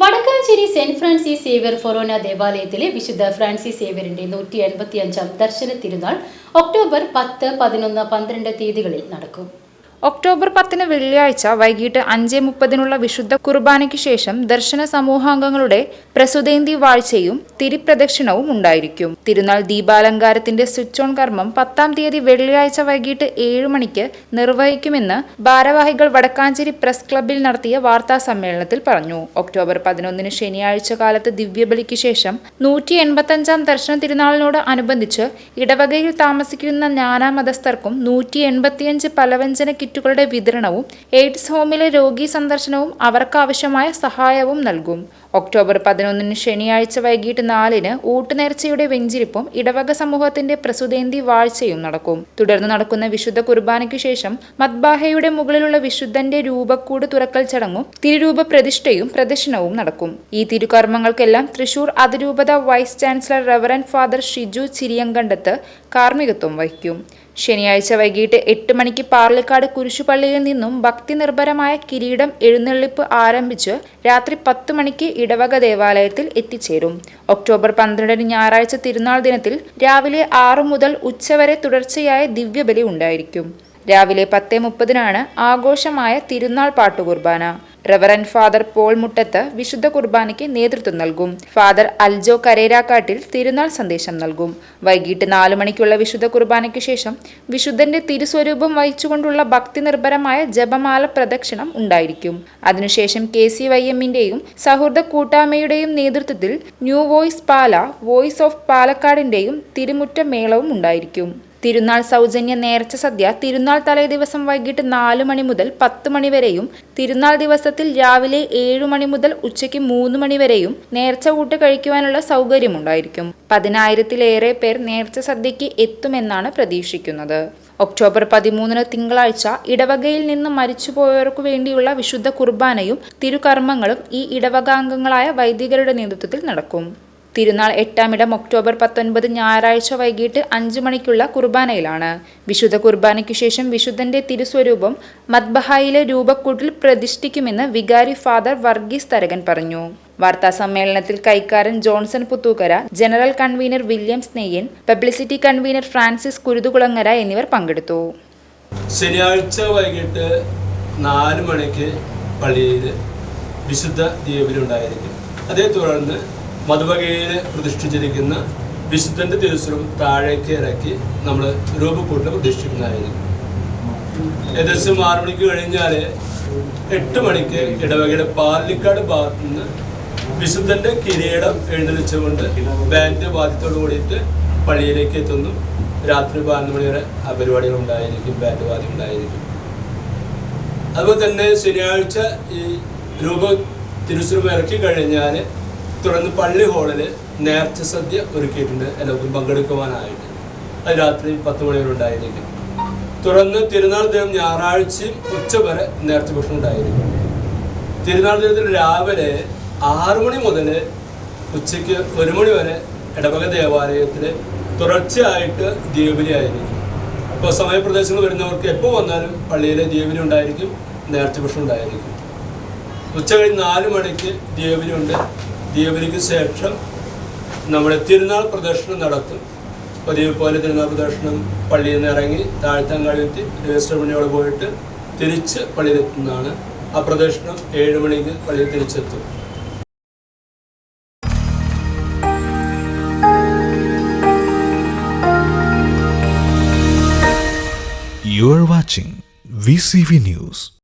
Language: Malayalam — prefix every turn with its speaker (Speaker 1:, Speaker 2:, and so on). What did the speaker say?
Speaker 1: വടക്കാഞ്ചേരി സെന്റ് ഫ്രാൻസിസ് സേവ്യർ ഫൊറോന ദേവാലയത്തിലെ വിശുദ്ധ ഫ്രാൻസിസ് സേവ്യറിന്റെ നൂറ്റി എൺപത്തി അഞ്ചാം ദർശന തിരുനാൾ ഒക്ടോബർ പത്ത് പതിനൊന്ന് പന്ത്രണ്ട് തീയതികളിൽ നടക്കും.
Speaker 2: ഒക്ടോബർ പത്തിന് വെള്ളിയാഴ്ച വൈകിട്ട് അഞ്ച് മുപ്പതിനുള്ള വിശുദ്ധ കുർബാനയ്ക്ക് ശേഷം ദർശന സമൂഹാംഗങ്ങളുടെ പ്രസുതേന്തി വാഴ്ചയും തിരിപ്രദക്ഷിണവും ഉണ്ടായിരിക്കും. തിരുനാൾ ദീപാലങ്കാരത്തിന്റെ സ്വിച്ച് ഓൺ കർമ്മം പത്താം തീയതി വെള്ളിയാഴ്ച വൈകിട്ട് ഏഴു മണിക്ക് നിർവഹിക്കുമെന്ന് ഭാരവാഹികൾ വടക്കാഞ്ചേരി പ്രസ് ക്ലബ്ബിൽ നടത്തിയ വാർത്താ സമ്മേളനത്തിൽ പറഞ്ഞു. ഒക്ടോബർ പതിനൊന്നിന് ശനിയാഴ്ച കാലത്ത് ദിവ്യബലിക്ക് ശേഷം നൂറ്റി എൺപത്തഞ്ചാം ദർശന തിരുനാളിനോട് അനുബന്ധിച്ച് ഇടവകയിൽ താമസിക്കുന്ന ജ്ഞാനാമതസ്ഥർക്കും നൂറ്റി എൺപത്തിയഞ്ച് പലവ്യഞ്ജന കിറ്റുകളുടെ വിതരണവും എയ്ഡ്സ് ഹോമിലെ രോഗി സന്ദർശനവും അവർക്കാവശ്യമായ സഹായവും നൽകും. ഒക്ടോബർ പതിനൊന്നിന് ശനിയാഴ്ച വൈകിട്ട് നാലിന് ഊട്ടുനേർച്ചയുടെ വെഞ്ചിരിപ്പും ഇടവക സമൂഹത്തിന്റെ പ്രസുതേന്തി വാഴ്ചയും നടക്കും. തുടർന്ന് നടക്കുന്ന വിശുദ്ധ കുർബാനയ്ക്ക് ശേഷം മദ്ബാഹയുടെ മുകളിലുള്ള വിശുദ്ധന്റെ രൂപക്കൂട് തുറക്കൽ ചടങ്ങും തിരുരൂപ പ്രതിഷ്ഠയും പ്രദർശനവും നടക്കും. ഈ തിരുകർമ്മങ്ങൾക്കെല്ലാം തൃശൂർ അതിരൂപത vice chancellor reverend father Shiju Chiriyankandath കാർമ്മികത്വം വഹിക്കും. ശനിയാഴ്ച വൈകിട്ട് എട്ട് മണിക്ക് പാർലക്കാട് കുരിശുപള്ളിയിൽ നിന്നും ഭക്തി നിർഭരമായ കിരീടം എഴുന്നള്ളിപ്പ് ആരംഭിച്ച് രാത്രി പത്ത് മണിക്ക് ഇടവക ദേവാലയത്തിൽ എത്തിച്ചേരും. ഒക്ടോബർ പന്ത്രണ്ടിന് ഞായറാഴ്ച തിരുനാൾ ദിനത്തിൽ രാവിലെ ആറു മുതൽ ഉച്ചവരെ തുടർച്ചയായ ദിവ്യബലി ഉണ്ടായിരിക്കും. രാവിലെ പത്ത് മുപ്പതിനാണ് ആഘോഷമായ തിരുനാൾ പാട്ടുകുർബാന. റവറൻ ഫാദർ പോൾ മുട്ടത്ത് വിശുദ്ധ കുർബാനയ്ക്ക് നേതൃത്വം നൽകും. ഫാദർ അൽജോ കരേരാക്കാട്ടിൽ തിരുനാൾ സന്ദേശം നൽകും. വൈകിട്ട് നാലു മണിക്കുള്ള വിശുദ്ധ കുർബാനയ്ക്ക് ശേഷം വിശുദ്ധന്റെ തിരുസ്വരൂപം വഹിച്ചുകൊണ്ടുള്ള ഭക്തി നിർഭരമായ ജപമാല പ്രദക്ഷിണം ഉണ്ടായിരിക്കും. അതിനുശേഷം കെ സി വൈ എമ്മിന്റെയും സൗഹൃദ കൂട്ടായ്മയുടെയും നേതൃത്വത്തിൽ new voice Pala voice of പാലക്കാടിന്റെയും തിരുമുറ്റ മേളവും ഉണ്ടായിരിക്കും. തിരുനാൾ സൗജന്യ നേർച്ച സദ്യ തിരുനാൾ തലേ ദിവസം വൈകിട്ട് നാലു മണി മുതൽ പത്ത് മണി വരെയും തിരുനാൾ ദിവസത്തിൽ രാവിലെ ഏഴു മണി മുതൽ ഉച്ചയ്ക്ക് മൂന്ന് മണി വരെയും നേർച്ച കൂട്ട് കഴിക്കുവാനുള്ള സൗകര്യമുണ്ടായിരിക്കും. പതിനായിരത്തിലേറെ പേർ നേർച്ച സദ്യയ്ക്ക് എത്തുമെന്നാണ് പ്രതീക്ഷിക്കുന്നത്. ഒക്ടോബർ പതിമൂന്നിന് തിങ്കളാഴ്ച ഇടവകയിൽ നിന്ന് മരിച്ചുപോയവർക്കു വേണ്ടിയുള്ള വിശുദ്ധ കുർബാനയും തിരുകർമ്മങ്ങളും ഈ ഇടവകാംഗങ്ങളായ വൈദികരുടെ നേതൃത്വത്തിൽ നടക്കും. തിരുനാൾ എട്ടാമിടം ഒക്ടോബർ പത്തൊൻപത് ഞായറാഴ്ച വൈകിട്ട് അഞ്ചു മണിക്കുള്ള കുർബാനയിലാണ്. വിശുദ്ധ കുർബാനയ്ക്കു ശേഷം വിശുദ്ധന്റെ തിരുസ്വരൂപം മദ്ബഹായിലെ രൂപക്കൂട്ടിൽ പ്രതിഷ്ഠിക്കുമെന്ന് വികാരി ഫാദർ വർഗീസ് തരകൻ പറഞ്ഞു. വാർത്താ സമ്മേളനത്തിൽ കൈക്കാരൻ Johnson Puthukkara general convener William സ്നെയ്യൻ publicity convener Francis Kuruthukulangara എന്നിവർ പങ്കെടുത്തു.
Speaker 3: ശനിയാഴ്ച വൈകിട്ട് നാല് മണിക്ക് പള്ളിയിൽ വിശുദ്ധ ദീപിലുണ്ടായിരിക്കും അതേ തുടർന്ന് മധുവകയിൽ പ്രതിഷ്ഠിച്ചിരിക്കുന്ന വിശുദ്ധന്റെ തിരുസ്വരം താഴേക്ക് ഇറക്കി നമ്മൾ രൂപക്കൂട്ടിൽ പ്രതിഷ്ഠിക്കുന്നതായിരിക്കും ഏകദേശം ആറു മണിക്ക് കഴിഞ്ഞാൽ എട്ട് മണിക്ക് ഇടവകയുടെ പാലിക്കാട് ഭാഗത്തു നിന്ന് വിശുദ്ധന്റെ കിരീടം എഴുന്നള്ളിച്ചുകൊണ്ട് ബാൻഡ് വാദ്യത്തോട് കൂടിയിട്ട് പള്ളിയിലേക്ക് എത്തുന്നു. രാത്രി പതിനൊന്ന് മണി വരെ ആ പരിപാടികൾ ഉണ്ടായിരിക്കും ബാൻഡ് വാദ്യം ഉണ്ടായിരിക്കും അതുപോലെ തന്നെ ശനിയാഴ്ച ഈ രൂപ തിരുസ്വരം ഇറക്കി കഴിഞ്ഞാൽ തുടർന്ന് പള്ളി ഹാളിൽ നേർച്ച സദ്യ ഒരുക്കിയിട്ടുണ്ട്. എല്ലാവർക്കും പങ്കെടുക്കുവാനായിട്ട്. അത് രാത്രി പത്ത് മണിവരെ ഉണ്ടായിരിക്കും. തുടർന്ന് തിരുനാൾ ദിനം ഞായറാഴ്ചയും ഉച്ച വരെ നേർച്ച ഭക്ഷണം ഉണ്ടായിരിക്കും. തിരുനാൾ ദിനത്തിൽ രാവിലെ ആറു മണി മുതൽ ഉച്ചയ്ക്ക് ഒരു മണി വരെ ഇടവക ദേവാലയത്തിൽ തുടർച്ചയായിട്ട് ദീപലി ആയിരിക്കും. അപ്പോൾ സമയപ്രദേശങ്ങൾ വരുന്നവർക്ക് എപ്പോൾ വന്നാലും പള്ളിയിലെ ദീപലി ഉണ്ടായിരിക്കും നേർച്ച ഭക്ഷണം ഉണ്ടായിരിക്കും. ഉച്ച കഴിഞ്ഞ് നാല് മണിക്ക് ദീപലി ഉണ്ട്. ദീപലിക്ക് ശേഷം നമ്മുടെ തിരുനാൾ പ്രദർശനം നടത്തും. പതിവ് പോലെ തിരുനാൾ പ്രദർശനം പള്ളിയിൽ നിന്ന് ഇറങ്ങി താഴ്ത്താങ്കാളിയെത്തി രജിസ്റ്റർ മണിയോട് പോയിട്ട് തിരിച്ച് പള്ളിയിലെത്തുന്നതാണ് ആ പ്രദർശനം ഏഴ് മണിക്ക് പള്ളിയിൽ തിരിച്ചെത്തും.
Speaker 4: You are watching VCV News.